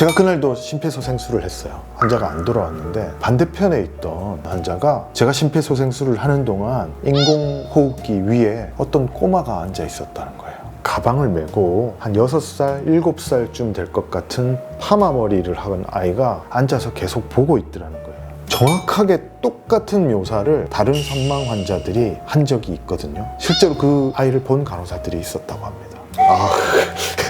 제가 그날도 심폐소생술을 했어요. 환자가 안 돌아왔는데 반대편에 있던 환자가 제가 심폐소생술을 하는 동안 인공호흡기 위에 어떤 꼬마가 앉아 있었다는 거예요. 가방을 메고 한 6살, 7살쯤 될 것 같은 파마 머리를 한 아이가 앉아서 계속 보고 있더라는 거예요. 정확하게 똑같은 묘사를 다른 선망 환자들이 한 적이 있거든요. 실제로 그 아이를 본 간호사들이 있었다고 합니다. 아.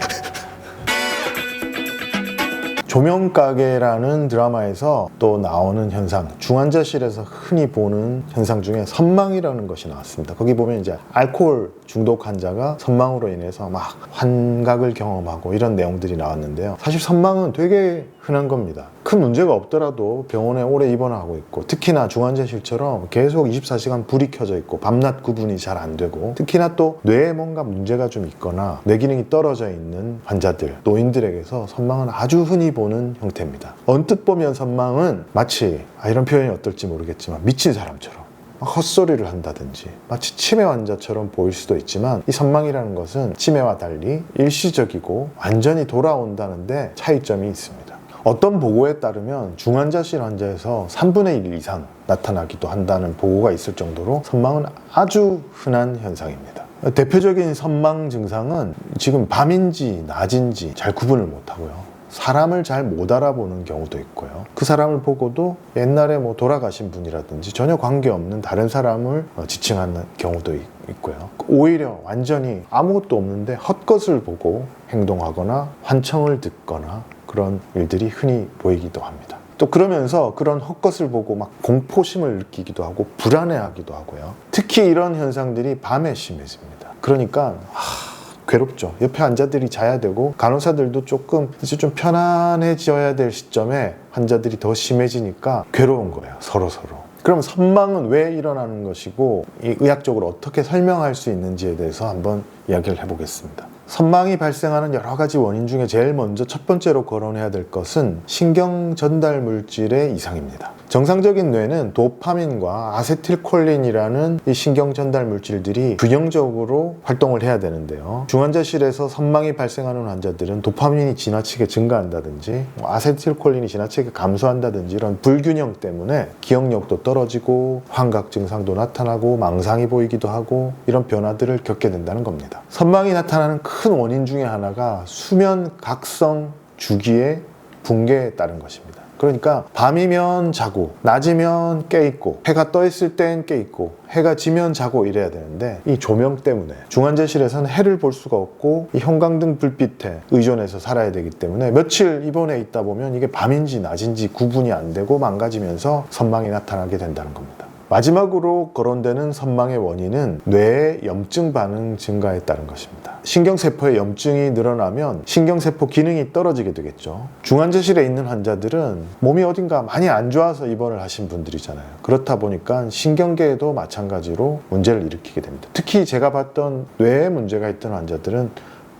조명가게라는 드라마에서 또 나오는 현상, 중환자실에서 흔히 보는 현상 중에 선망이라는 것이 나왔습니다. 거기 보면 이제 알코올 중독 환자가 선망으로 인해서 막 환각을 경험하고 이런 내용들이 나왔는데요. 사실 선망은 되게 흔한 겁니다. 큰 문제가 없더라도 병원에 오래 입원하고 있고 특히나 중환자실처럼 계속 24시간 불이 켜져 있고 밤낮 구분이 잘 안 되고 특히나 또 뇌에 뭔가 문제가 좀 있거나 뇌 기능이 떨어져 있는 환자들, 노인들에게서 선망은 아주 흔히 보는 형태입니다. 언뜻 보면 선망은 마치 아, 이런 표현이 어떨지 모르겠지만 미친 사람처럼 막 헛소리를 한다든지 마치 치매 환자처럼 보일 수도 있지만 이 선망이라는 것은 치매와 달리 일시적이고 완전히 돌아온다는데 차이점이 있습니다. 어떤 보고에 따르면 중환자실 환자에서 3분의 1 이상 나타나기도 한다는 보고가 있을 정도로 선망은 아주 흔한 현상입니다. 대표적인 선망 증상은 지금 밤인지 낮인지 잘 구분을 못하고요. 사람을 잘 못 알아보는 경우도 있고요. 그 사람을 보고도 옛날에 뭐 돌아가신 분이라든지 전혀 관계없는 다른 사람을 어, 지칭하는 경우도 있- 있고요. 오히려 완전히 아무것도 없는데 헛것을 보고 행동하거나 환청을 듣거나 그런 일들이 흔히 보이기도 합니다. 또 그러면서 그런 헛것을 보고 막 공포심을 느끼기도 하고 불안해하기도 하고요. 특히 이런 현상들이 밤에 심해집니다. 그러니까 하, 괴롭죠. 옆에 환자들이 자야 되고 간호사들도 조금 이제 좀 편안해져야 될 시점에 환자들이 더 심해지니까 괴로운 거예요. 서로 서로. 그럼 선망은 왜 일어나는 것이고 이 의학적으로 어떻게 설명할 수 있는지에 대해서 한번 이야기를 해보겠습니다. 선망이 발생하는 여러 가지 원인 중에 제일 먼저 첫 번째로 거론해야 될 것은 신경 전달 물질의 이상입니다. 정상적인 뇌는 도파민과 아세틸콜린이라는 이 신경 전달 물질들이 균형적으로 활동을 해야 되는데요. 중환자실에서 선망이 발생하는 환자들은 도파민이 지나치게 증가한다든지 뭐 아세틸콜린이 지나치게 감소한다든지 이런 불균형 때문에 기억력도 떨어지고 환각 증상도 나타나고 망상이 보이기도 하고 이런 변화들을 겪게 된다는 겁니다. 선망이 나타나는 큰 원인 중에 하나가 수면 각성 주기의 붕괴에 따른 것입니다. 그러니까 밤이면 자고 낮이면 깨 있고 해가 떠 있을 땐 깨 있고 해가 지면 자고 이래야 되는데 이 조명 때문에 중환자실에서는 해를 볼 수가 없고 이 형광등 불빛에 의존해서 살아야 되기 때문에 며칠 입원해 있다 보면 이게 밤인지 낮인지 구분이 안 되고 망가지면서 선망이 나타나게 된다는 겁니다. 마지막으로 거론되는 선망의 원인은 뇌의 염증 반응 증가에 따른 것입니다. 신경세포의 염증이 늘어나면 신경세포 기능이 떨어지게 되겠죠. 중환자실에 있는 환자들은 몸이 어딘가 많이 안 좋아서 입원을 하신 분들이잖아요. 그렇다 보니까 신경계에도 마찬가지로 문제를 일으키게 됩니다. 특히 제가 봤던 뇌에 문제가 있던 환자들은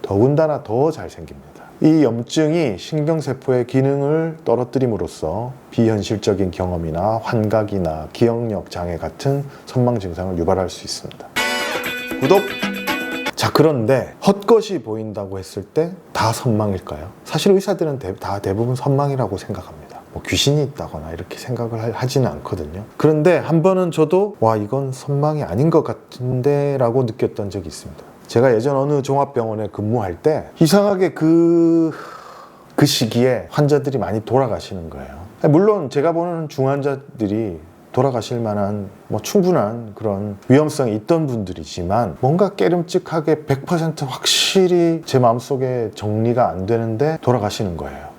더군다나 더 잘 생깁니다. 이 염증이 신경세포의 기능을 떨어뜨림으로써 비현실적인 경험이나 환각이나 기억력 장애 같은 선망 증상을 유발할 수 있습니다. 구독! 자, 그런데 헛것이 보인다고 했을 때 다 선망일까요? 사실 의사들은 대- 다 대부분 선망이라고 생각합니다. 뭐 귀신이 있다거나 이렇게 생각을 하- 하지는 않거든요. 그런데 한 번은 저도 와, 이건 선망이 아닌 것 같은데 라고 느꼈던 적이 있습니다. 제가 예전 어느 종합병원에 근무할 때 이상하게 그, 그 시기에 환자들이 많이 돌아가시는 거예요. 물론 제가 보는 중환자들이 돌아가실 만한 뭐 충분한 그런 위험성이 있던 분들이지만 뭔가 깨름직하게 100% 확실히 제 마음속에 정리가 안 되는데 돌아가시는 거예요.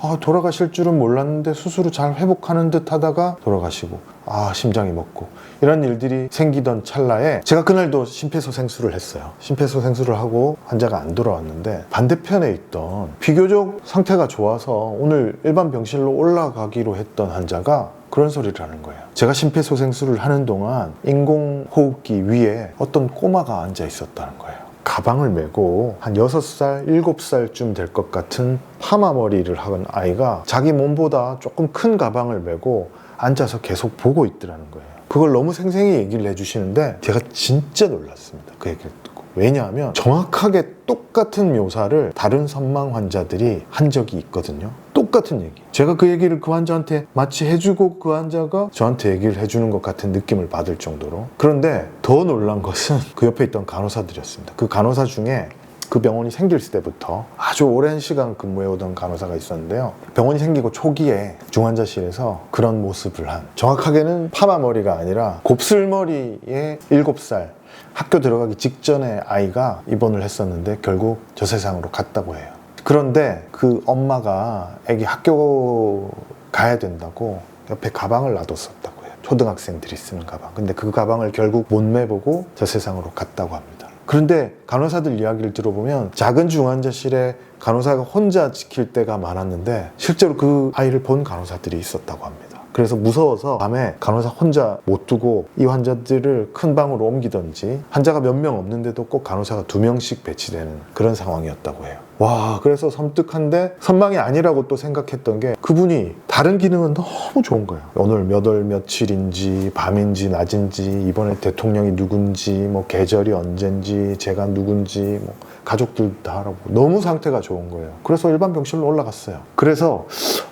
아, 돌아가실 줄은 몰랐는데 스스로 잘 회복하는 듯 하다가 돌아가시고 아 심장이 먹고. 이런 일들이 생기던 찰나에 제가 그날도 심폐소생술을 했어요. 심폐소생술을 하고 환자가 안 돌아왔는데 반대편에 있던 비교적 상태가 좋아서 오늘 일반 병실로 올라가기로 했던 환자가 그런 소리를 하는 거예요. 제가 심폐소생술을 하는 동안 인공호흡기 위에 어떤 꼬마가 앉아 있었다는 거예요 가방을 메고 한 6살, 7살쯤 될 것 같은 파마 머리를 한 아이가 자기 몸보다 조금 큰 가방을 메고 앉아서 계속 보고 있더라는 거예요. 그걸 너무 생생히 얘기를 해주시는데 제가 진짜 놀랐습니다. 그 얘기를 듣고. 왜냐하면 정확하게 똑같은 묘사를 다른 선망 환자들이 한 적이 있거든요. 똑같은 얘기. 제가 그 얘기를 그 환자한테 마치 해주고 그 환자가 저한테 얘기를 해주는 것 같은 느낌을 받을 정도로. 그런데 더 놀란 것은 그 옆에 있던 간호사들이었습니다. 그 간호사 중에 그 병원이 생길 때부터 아주 오랜 시간 근무해오던 간호사가 있었는데요. 병원이 생기고 초기에 중환자실에서 그런 모습을 한 정확하게는 파마 머리가 아니라 곱슬머리의 7살 학교 들어가기 직전에 아이가 입원을 했었는데 결국 저 세상으로 갔다고 해요. 그런데 그 엄마가 애기 학교 가야 된다고 옆에 가방을 놔뒀었다고 해요. 초등학생들이 쓰는 가방. 근데 그 가방을 결국 못 매보고 저 세상으로 갔다고 합니다. 그런데 간호사들 이야기를 들어보면 작은 중환자실에 간호사가 혼자 지킬 때가 많았는데 실제로 그 아이를 본 간호사들이 있었다고 합니다. 그래서 무서워서 밤에 간호사 혼자 못 두고 이 환자들을 큰 방으로 옮기던지 환자가 몇 명 없는데도 꼭 간호사가 두 명씩 배치되는 그런 상황이었다고 해요. 와, 그래서 섬뜩한데 선망이 아니라고 또 생각했던 게 그분이 다른 기능은 너무 좋은 거예요. 오늘 몇 월 며칠인지 밤인지 낮인지 이번에 대통령이 누군지 뭐 계절이 언젠지 제가 누군지 뭐 가족들 다 알아보고 너무 상태가 좋은 거예요. 그래서 일반 병실로 올라갔어요. 그래서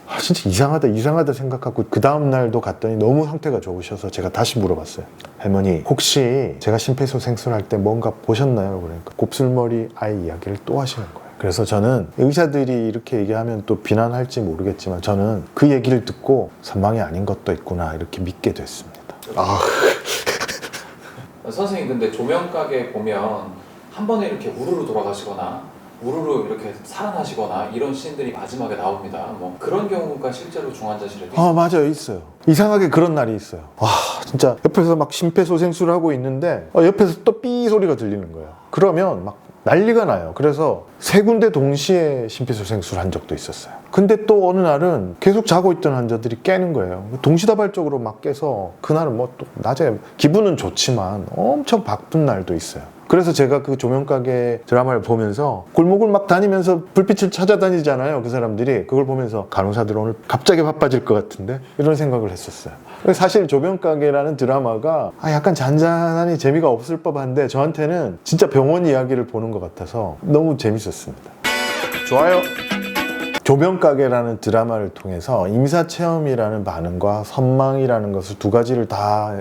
아, 진짜 이상하다 이상하다 생각하고 그 다음 날도 갔더니 너무 상태가 좋으셔서 제가 다시 물어봤어요. 할머니 혹시 제가 심폐소생술 할 때 뭔가 보셨나요? 그러니까 곱슬머리 아이 이야기를 또 하시는 거예요. 그래서 저는 의사들이 이렇게 얘기하면 또 비난할지 모르겠지만 저는 그 얘기를 듣고 선망이 아닌 것도 있구나 이렇게 믿게 됐습니다. 아, 선생님 근데 조명 가게 보면 한 번에 이렇게 우르르 돌아가시거나 우르르 이렇게 살아나시거나 이런 씬들이 마지막에 나옵니다. 뭐 그런 경우가 실제로 중환자실에도 있어요. 아 맞아요 있어요. 이상하게 그런 날이 있어요. 와 진짜 옆에서 막 심폐소생술을 하고 있는데 어, 옆에서 또 삐 소리가 들리는 거예요. 그러면 막 난리가 나요. 그래서 세 군데 동시에 심폐소생술 한 적도 있었어요. 근데 또 어느 날은 계속 자고 있던 환자들이 깨는 거예요. 동시다발적으로 막 깨서 그날은 뭐 또 낮에 기분은 좋지만 엄청 바쁜 날도 있어요. 그래서 제가 그 조명가게 드라마를 보면서 골목을 막 다니면서 불빛을 찾아다니잖아요. 그 사람들이 그걸 보면서 간호사들 오늘 갑자기 바빠질 것 같은데 이런 생각을 했었어요. 사실 조명가게라는 드라마가 아, 약간 잔잔하니 재미가 없을 법한데 저한테는 진짜 병원 이야기를 보는 것 같아서 너무 재밌었습니다. 좋아요. 조명가게라는 드라마를 통해서 임사체험이라는 반응과 선망이라는 것을 두 가지를 다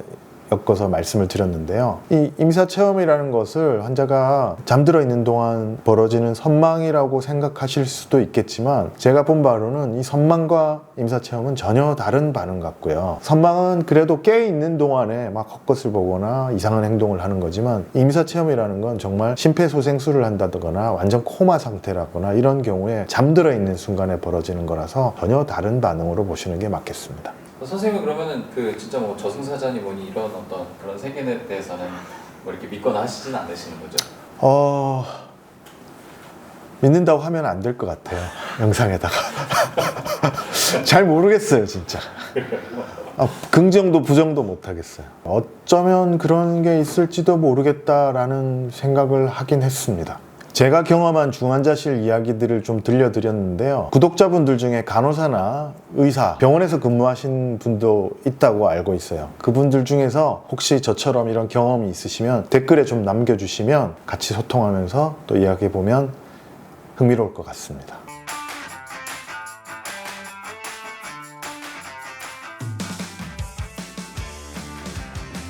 엮어서 말씀을 드렸는데요. 이 임사 체험이라는 것을 환자가 잠들어 있는 동안 벌어지는 선망이라고 생각하실 수도 있겠지만 제가 본 바로는 이 선망과 임사 체험은 전혀 다른 반응 같고요. 선망은 그래도 깨 있는 동안에 막 헛것을 보거나 이상한 행동을 하는 거지만 임사 체험이라는 건 정말 심폐소생술을 한다거나 완전 코마 상태라거나 이런 경우에 잠들어 있는 순간에 벌어지는 거라서 전혀 다른 반응으로 보시는 게 맞겠습니다. 선생님은 그러면은 그 진짜 뭐 저승사자니 뭐니 이런 어떤 그런 세계에 대해서는 뭐 이렇게 믿거나 하시진 않으시는 거죠? 어 믿는다고 하면 안 될 것 같아요 영상에다가. 잘 모르겠어요 진짜. 아, 긍정도 부정도 못 하겠어요. 어쩌면 그런 게 있을지도 모르겠다라는 생각을 하긴 했습니다 제가 경험한 중환자실 이야기들을 좀 들려드렸는데요. 구독자분들 중에 간호사나 의사, 병원에서 근무하신 분도 있다고 알고 있어요. 그분들 중에서 혹시 저처럼 이런 경험이 있으시면 댓글에 좀 남겨주시면 같이 소통하면서 또 이야기해보면 흥미로울 것 같습니다.